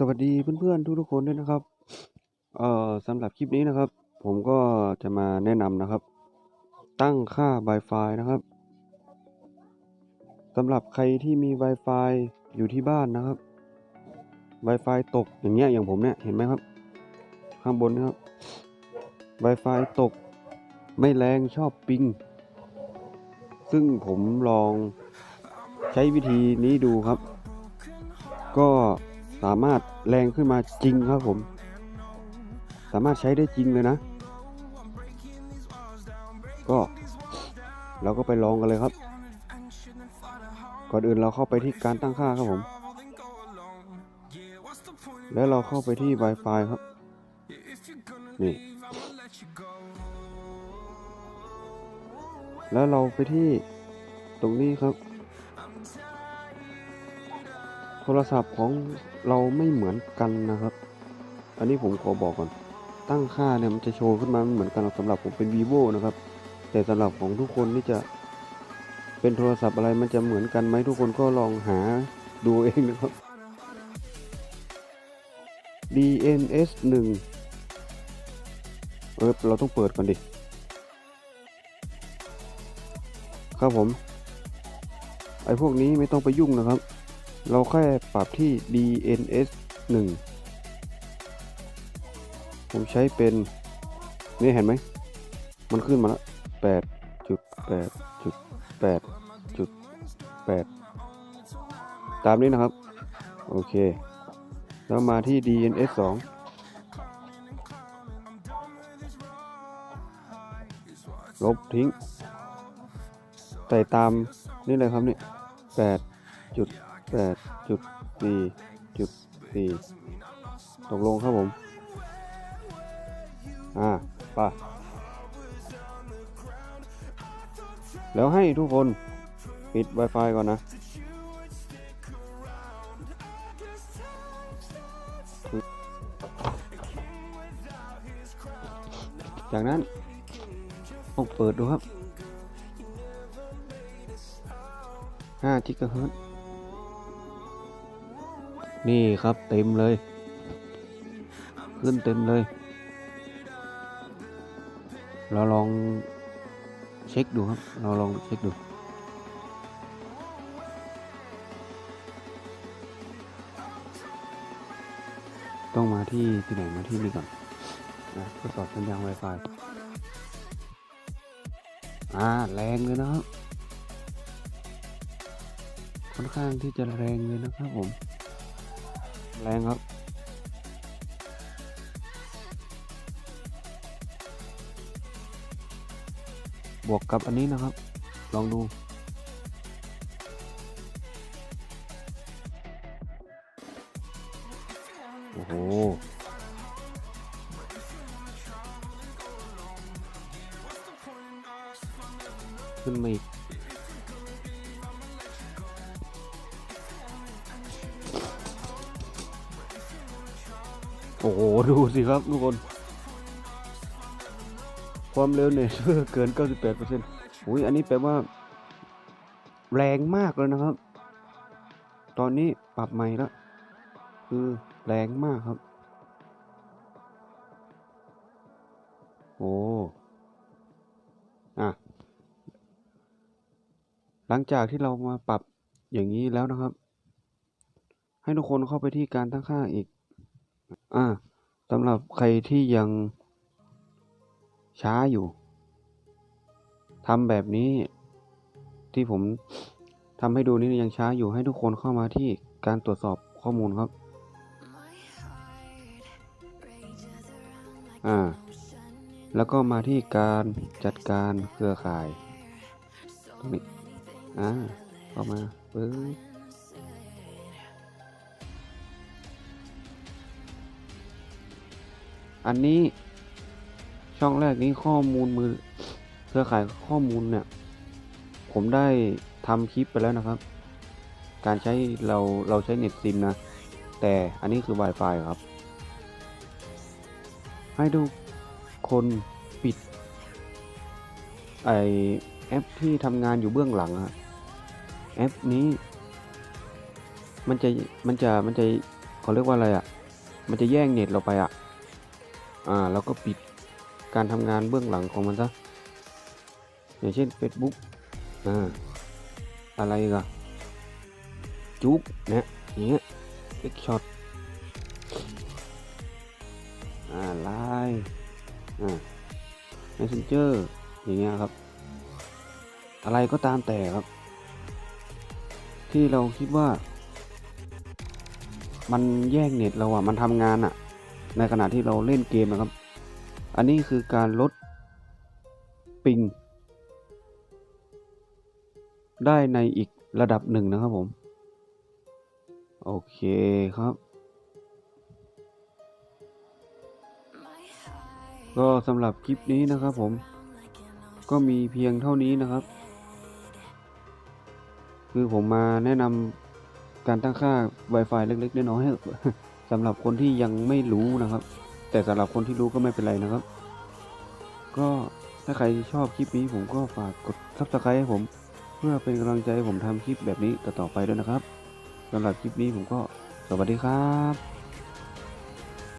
สวัสดีเพื่อนๆทุกๆคนด้วยนะครับ เอ่อสำหรับคลิปนี้นะครับ ผมก็จะมาแนะนำนะครับ ตั้งค่า Wi-Fi นะครับสำหรับใครที่มี Wi-Fi อยู่ที่บ้านนะครับ Wi-Fi ตกอย่างเงี้ยอย่างผมเนี่ยเห็นไหมครับ ข้างบนนะครับ Wi-Fi ตกไม่แรงชอบปิง ซึ่งผมลองใช้วิธีนี้ดูครับ ก็ สามารถแรงขึ้นมาจริงครับผม สามารถใช้ได้จริงเลยนะ ก็เราก็ไปลองกันเลยครับ ก่อนอื่นเราเข้าไปที่การตั้งค่าครับผม แล้วเราเข้าไปที่ Wi-Fi ครับ นี่ แล้วเราไปที่ตรงนี้ครับ โทรศัพท์ของเราไม่เหมือนกันนะครับ อันนี้ผมขอบอกก่อน ตั้งค่าเนี่ยมันจะโชว์ขึ้นมาเหมือนกันสำหรับผมเป็น vivo นะครับ แต่สำหรับของทุกคนที่จะเป็นโทรศัพท์อะไรมันจะเหมือนกันไหมทุกคนก็ลองหาดูเองนะครับ DNS 1เออเราต้องเปิดก่อนดิ ครับผม ไอ้พวกนี้ไม่ต้องไปยุ่งนะครับ เราแค่ปรับที่ DNS 1 ผมใช้เป็น นี่เห็นไหม มันขึ้นมาแล้ว8จุด8จุด8จุด8ตามนี้นะครับ โอเค แล้วมาที่ DNS 2ลบทิ้ง ใส่ตามนี่เลยครับนี่8จุด 8จุด4จุด4ตกลงครับผม อ่าป่ะแล้วให้ทุกคนปิด Wi-Fi ก่อนนะ จากนั้นลองเปิดดูครับ5กิกะเฮิรตซ์ นี่ครับเต็มเลย ขึ้นเต็มเลย เราลองเช็คดูครับ เราลองเช็คดู ต้องมาที่ที่ไหนมาที่นี่ก่อนนะทดสอบสัญญาณ Wi-Fi อ่าแรงเลยนะครับ ค่อนข้างที่จะแรงเลยนะครับผม แรงครับบวกกับอันนี้นะครับ ลองดู โอ้โห ขึ้นมาอีก อ้โห ดูสิครับทุกคน ความเร็วเนี่ยเกิน 98%อุ้ยอันนี้แปลว่า แรงมากเลยนะครับ ตอนนี้ปรับใหม่แล้วคือแรงมากครับ โอ้อะหลังจากที่เรามาปรับอย่างนี้แล้วนะครับ ให้ทุกคนเข้าไปที่การตั้งค่าอีก อ่าสำหรับใครที่ยังช้าอยู่ทำแบบนี้ที่ผมทำให้ดูนี่ยังช้าอยู่ให้ทุกคนเข้ามาที่การตรวจสอบข้อมูลครับ อ่า แล้วก็มาที่การจัดการเครือข่ายตรงนี้อ่าเข้ามาปึ๊บ อันนี้ช่องแรกนี้ข้อมูลมือเครือข่ายข้อมูลเนี่ย ผมได้ทำคลิปไปแล้วนะครับ การใช้เราเราใช้เน็ตซิมนะ แต่อันนี้คือ Wi-Fi ครับ ให้ทุกคนปิด ไอแอปที่ทำงานอยู่เบื้องหลังอะแอปนี้ มันจะมันจะมันจะเขาเรียกว่าอะไรอะ่ะมันจะแย่งเน็ตเราไปอะ อ่าเราก็ปิดการทำงานเบื้องหลังของมันซะอย่างเช่น Facebook อ่าอะไรกันจุกนะอย่างเงี้ยเอ็กช็อตอ่าไลน์อ่า messenger อย่างเงี้ยครับ อะไรก็ตามแต่ครับ ที่เราคิดว่า มันแย่งเน็ตเราอะมันทำงานอะ ในขณะที่เราเล่นเกมนะครับ อันนี้คือการลดปิง ได้ในอีกระดับหนึ่งนะครับผม โอเคครับ ก็สำหรับคลิปนี้นะครับผม ก็มีเพียงเท่านี้นะครับ คือผมมาแนะนำการตั้งค่า Wi-Fi เล็กๆน้อยๆ สำหรับคนที่ยังไม่รู้นะครับ แต่สำหรับคนที่รู้ก็ไม่เป็นไรนะครับ ก็ถ้าใครชอบคลิปนี้ผมก็ฝากกดซับสไครต์ให้ผม เพื่อเป็นกำลังใจให้ผมทำคลิปแบบนี้ต่อๆไปด้วยนะครับสำหรับคลิปนี้ผมก็สวัสดีครับ